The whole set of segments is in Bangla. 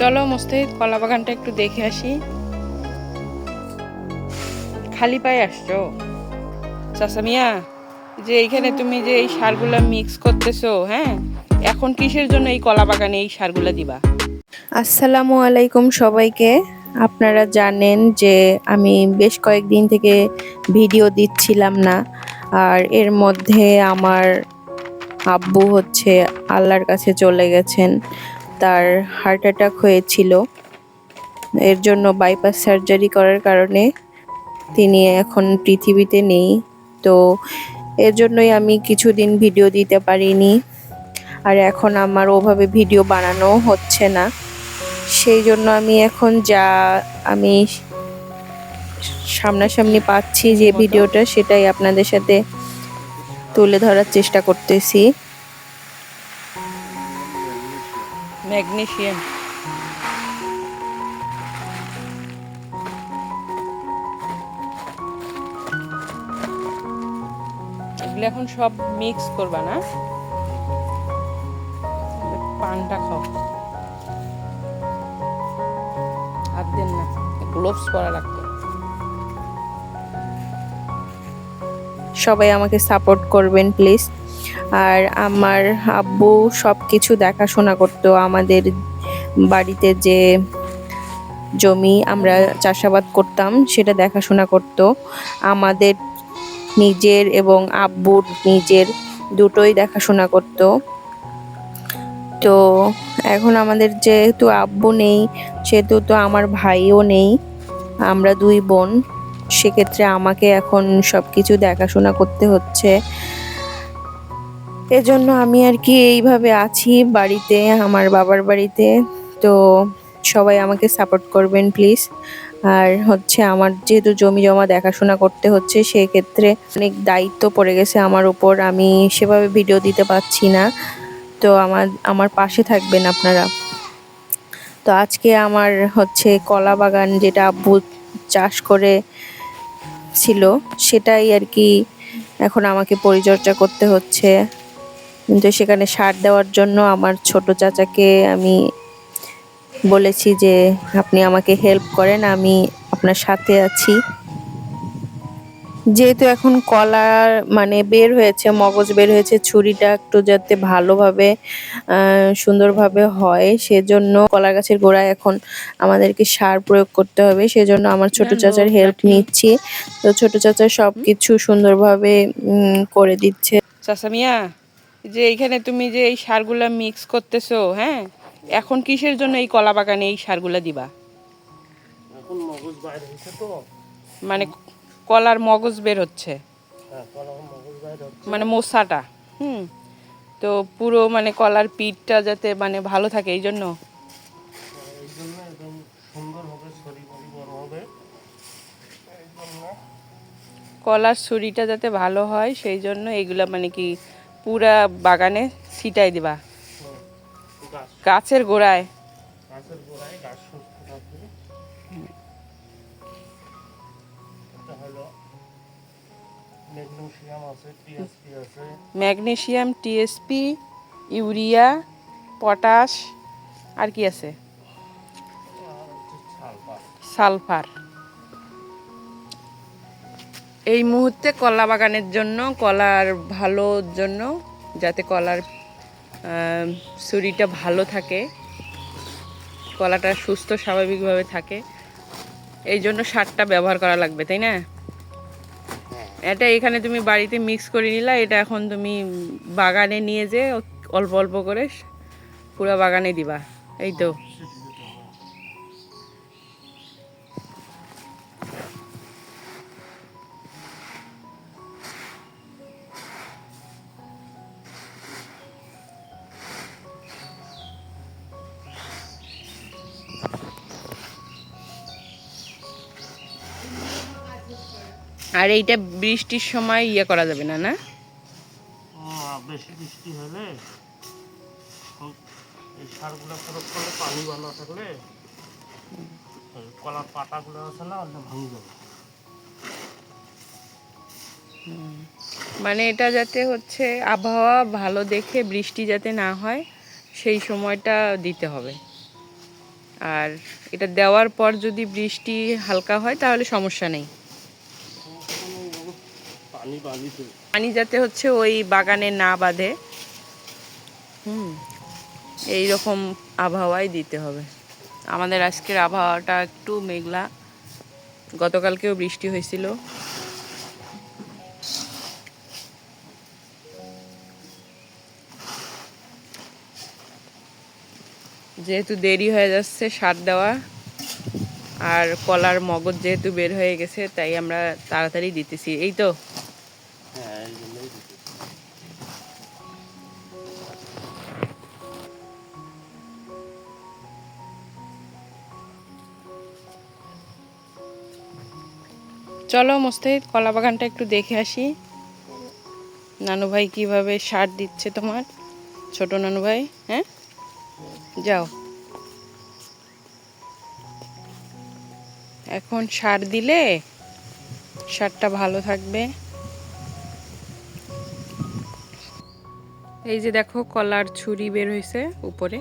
চলো মুস্তাহিদ কলা বাগানটা একটু দেখে আসি। খালি পায়ে আসছো? চাষামিয়া যে এইখানে তুমি যে এই সারগুলা মিক্স করতেছো হ্যাঁ? এখন কিসের জন্য এই কলা বাগানে এই সারগুলা দিবা? আসসালামু আলাইকুম সবাইকে। আপনারা জানেন যে আমি বেশ কয়েকদিন থেকে ভিডিও দিচ্ছিলাম না, আর এর মধ্যে আমার আব্বু হচ্ছে আল্লাহর কাছে চলে গেছেন। তার হার্ট অ্যাটাক হয়েছিল। এর জন্য বাইপাস সার্জারি করার কারণে তিনি এখন পৃথিবীতে নেই। তো এর জন্যই আমি কিছুদিন ভিডিও দিতে পারিনি। আর এখন আমার ওভাবে ভিডিও বানানো হচ্ছে না। সেই জন্য আমি এখন যা আমি সামনাসামনি পাচ্ছি যে ভিডিওটা সেটাই আপনাদের সাথে তুলে ধরার চেষ্টা করতেছি। ম্যাগনেশিয়াম এগুলো এখন সব মিক্স করবা না? পানটা খাও। হাত দেন না গ্লোভস পরা লাগতো সবাই আমাকে সাপোর্ট করবেন প্লিজ আর আমার আব্বু সব কিছু দেখাশোনা করতো। আমাদের বাড়িতে যে জমি আমরা চাষাবাদ করতাম, সেটা দেখাশোনা করতো। আমাদের নিজের এবং আব্বুর নিজের দুটোই দেখাশোনা করতো। তো এখন আমাদের যেহেতু আব্বু নেই, সেহেতু তো আমার ভাইও নেই, আমরা দুই বোন, সেক্ষেত্রে আমাকে এখন সব কিছু দেখাশোনা করতে হচ্ছে। এজন্য আমি আর কি এইভাবে আছি বাড়িতে, আমার বাবার বাড়িতে। তো সবাই আমাকে সাপোর্ট করবেন প্লিজ আর হচ্ছে আমার যেহেতু জমি জমা দেখাশোনা করতে হচ্ছে, সেক্ষেত্রে অনেক দায়িত্ব পড়ে গেছে আমার উপর। আমি সেভাবে ভিডিও দিতে পারছি না। তো আমার আমার পাশে থাকবেন আপনারা। তো আজকে আমার হচ্ছে কলা বাগান যেটা আব্বু চাষ করে ছিল, সেটাই আর কি এখন আমাকে পরিচর্যা করতে হচ্ছে। কিন্তু সেখানে সার দেওয়ার জন্য আমার ছোট চাচাকে আমি বলেছি যে আপনি আমাকে হেল্প করেন আমি আপনার সাথে আছি। যেহেতু এখন কলার মানে বের হয়েছে মগজ বের হয়েছে ছুরিটা একটু যাতে ভালোভাবে সুন্দরভাবে হয় সেজন্য কলা গাছের গোড়ায় এখন আমাদেরকে সার প্রয়োগ করতে হবে। সেজন্য আমার ছোট চাচার হেল্প নিচ্ছি। তো ছোট চাচা সব কিছু সুন্দরভাবে করে দিচ্ছে। চাষামিয়া যে এইখানে তুমি যে এই সারগুলা মিক্স করতেছো হ্যাঁ? এখন কিসের জন্য এই কলা বাগানে এই সারগুলা দিবা? মানে কলার মগজ বের হচ্ছে। হ্যাঁ হচ্ছে। মানে মোসাটা হুম? তো পুরো মানে কলার পিঠটা যাতে মানে ভালো থাকে এই জন্য? এই জন্য। কলার ছুরিটা যাতে ভালো হয় সেই জন্য এগুলা মানে কি পুরা বাগানে ছিটাই দিবা। গাছের গোড়ায়। ম্যাগনেসিয়াম টিএসপি ইউরিয়া পটাশ আর কি আছে? সালফার। এই মুহূর্তে কলা বাগানের জন্য কলার ভালোর জন্য যাতে কলার শরীরটা ভালো থাকে কলাটা সুস্থ স্বাভাবিকভাবে থাকে এই জন্য সারটা ব্যবহার করা লাগবে তাই না? এটা এখানে তুমি বাড়িতে মিক্স করে নিলা এটা এখন তুমি বাগানে নিয়ে যে অল্প অল্প করে পুরো বাগানে দিবা এই তো। আর এইটা বৃষ্টির সময় ইয়ে করা যাবে না না? বেশি বৃষ্টি হলে এই সারগুলো প্রয়োগ করলে পানি ভালো থাকলে কলার পাতাগুলো আছে না ভাঙে যাবে। মানে এটা যাতে হচ্ছে আবহাওয়া ভালো দেখে বৃষ্টি যাতে না হয় সেই সময়টা দিতে হবে। আর এটা দেওয়ার পর যদি বৃষ্টি হালকা হয় তাহলে সমস্যা নেই। পানি যাতে হচ্ছে ওই বাগানে না বাঁধে। হুম এই রকম আবহাওয়াই দিতে হবে। আমাদের আজকের আবহাওয়াটা একটু মেঘলা। গতকালকেও বৃষ্টি হয়েছিল। যেহেতু দেরি হয়ে যাচ্ছে সার দেওয়া আর কলার মগজ যেহেতু বের হয়ে গেছে, তাই আমরা তাড়াতাড়ি দিতেছি। এই তো? চলো মোস্তাহিদ, কলা বাগানটা একটু দেখে আসি। নানু ভাই কীভাবে সার দিচ্ছে তোমার? ছোট নানু ভাই হ্যাঁ? যাও। এখন সার দিলে সারটা ভালো থাকবে। এই যে দেখো, কলার ছুরি বের হয়েছে উপরে,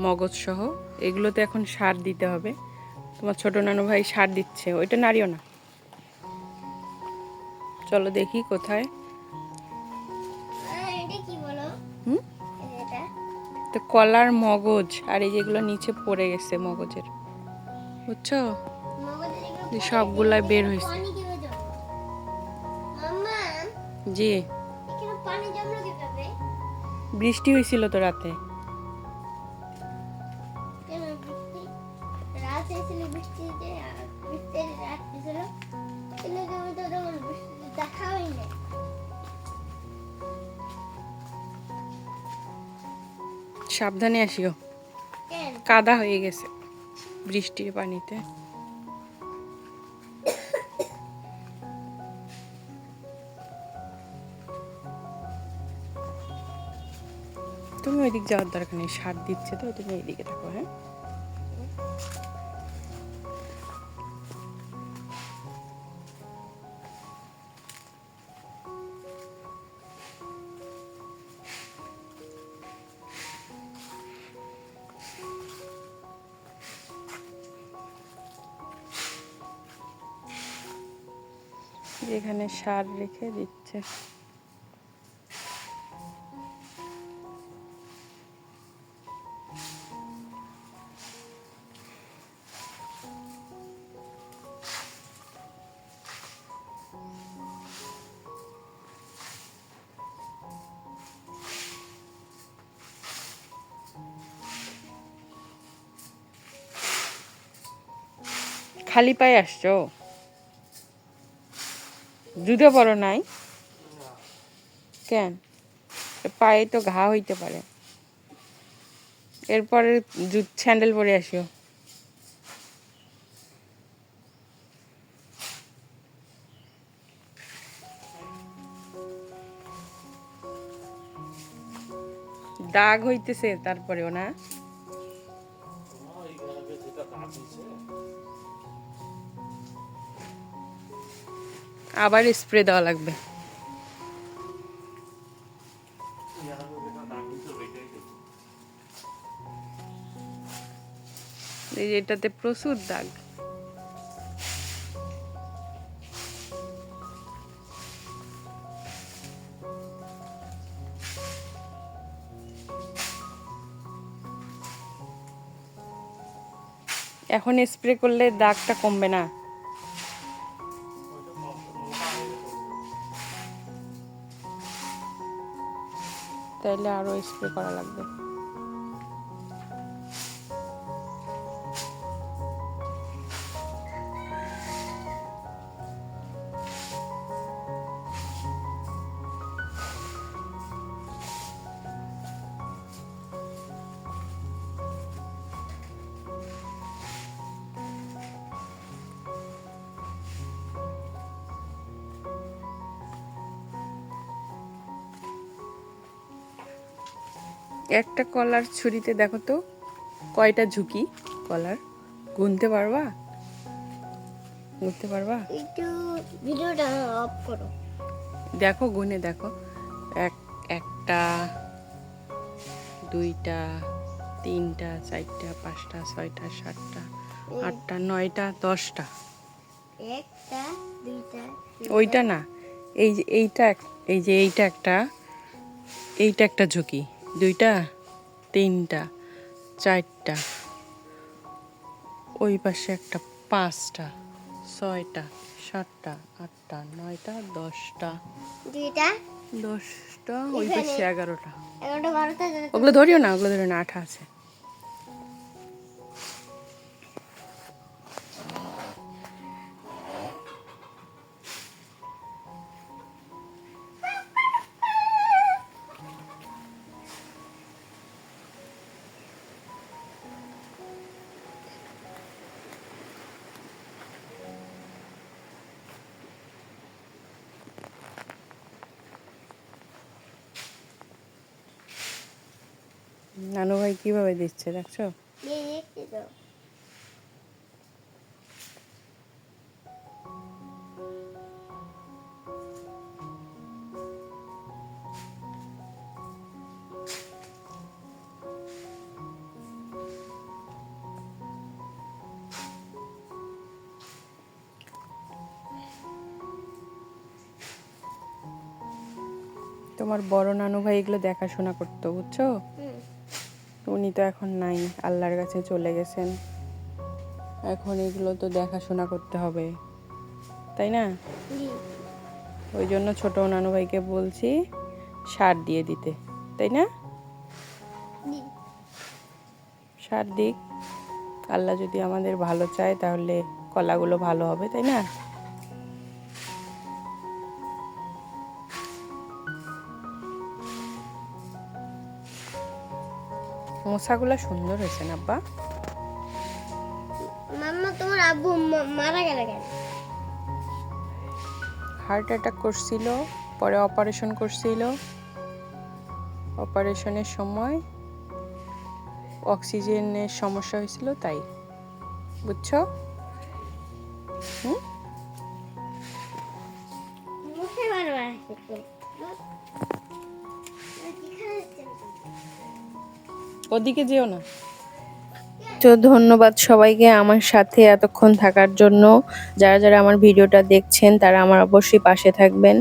মগজ সহ। এগুলোতে এখন সার দিতে হবে। তোমার ছোট নানু ভাই সার দিচ্ছে, ওইটা নাড়িও না। চলো দেখি কোথায়। হুম? তো কলার মগজ আর এই যেগুলো নিচে পড়ে গেছে মগজের। বুঝছ? সবগুলাই বের হয়েছে। জি। বৃষ্টি হয়েছিল তো রাতে। কেন রাত হয়েছিল বৃষ্টিতে আর রাত ছিল। দেখা হয়নি সাবধানে আসিও। কাদা হয়ে গেছে বৃষ্টির পানিতে। তুমি ওইদিক যাওয়ার দরকার নেই সার দিচ্ছে তো তুমি এইদিকে থাকো হ্যাঁ? যেখানে সার রেখে দিচ্ছে। খালি পায়ে আসছো? জুতো পরো নাই। কেন? পায়ে তো ঘা হইতে পারে। এরপরে জুত স্যান্ডেল পরে আসিও। দাগ হইতেছে তারপরেও না? আবার স্প্রে দেওয়া লাগবে। এই এটাতে প্রচুর দাগ। এখন স্প্রে করলে দাগটা কমবে না। তাইলে আরও স্প্রে করা লাগবে। একটা কলার ছুরিতে দেখো তো কয়টা ঝুঁকি? কলার। গুনতে পারবা? গুনতে পারবা? ভিডিওটা অফ করো। দেখো গুনে দেখো। এক একটা দুইটা তিনটা চারটা পাঁচটা ছয়টা সাতটা আটটা নয়টা দশটা। একটা দুইটা ওইটা না এই যে এইটা এই যে এইটা একটা এইটা একটা ঝুঁকি। দুইটা তিনটা চারটা ওই পাশে একটা পাঁচটা ছয়টা সাতটা আটটা নয়টা দশটা দুইটা দশটা ওই পাশে এগারোটা। ওগুলো ধরিও না ওগুলো ধরিও না আঠা আছে নানু ভাই কীভাবে দিচ্ছে দেখছ? তোমার বড় নানু ভাই এগুলো দেখাশোনা করতো বুঝছ? উনি তো এখন নাই আল্লাহর কাছে চলে গেছেন। এখন এগুলো তো দেখাশোনা করতে হবে তাই না? ওই জন্য ছোট নানু ভাইকে বলছি সার দিয়ে দিতে তাই না? সার দিক আল্লাহ যদি আমাদের ভালো চায় তাহলে কলাগুলো ভালো হবে তাই না? মশাগুলো সুন্দর হয়েছে না আব্বা? মাম্মা তোমার আব্বু মারা গেল কেন? হার্ট অ্যাটাক করছিল পরে অপারেশন করছিল। অপারেশনের সময় অক্সিজেনের সমস্যা হয়েছিল তাই। বুঝছ? মুখে বারবার ওদিকে যেও না। তো ধন্যবাদ সবাইকে আমার সাথে এতক্ষণ থাকার জন্য। যারা যারা আমার ভিডিওটা দেখছেন, তারা আমার অবশ্যই পাশে থাকবেন।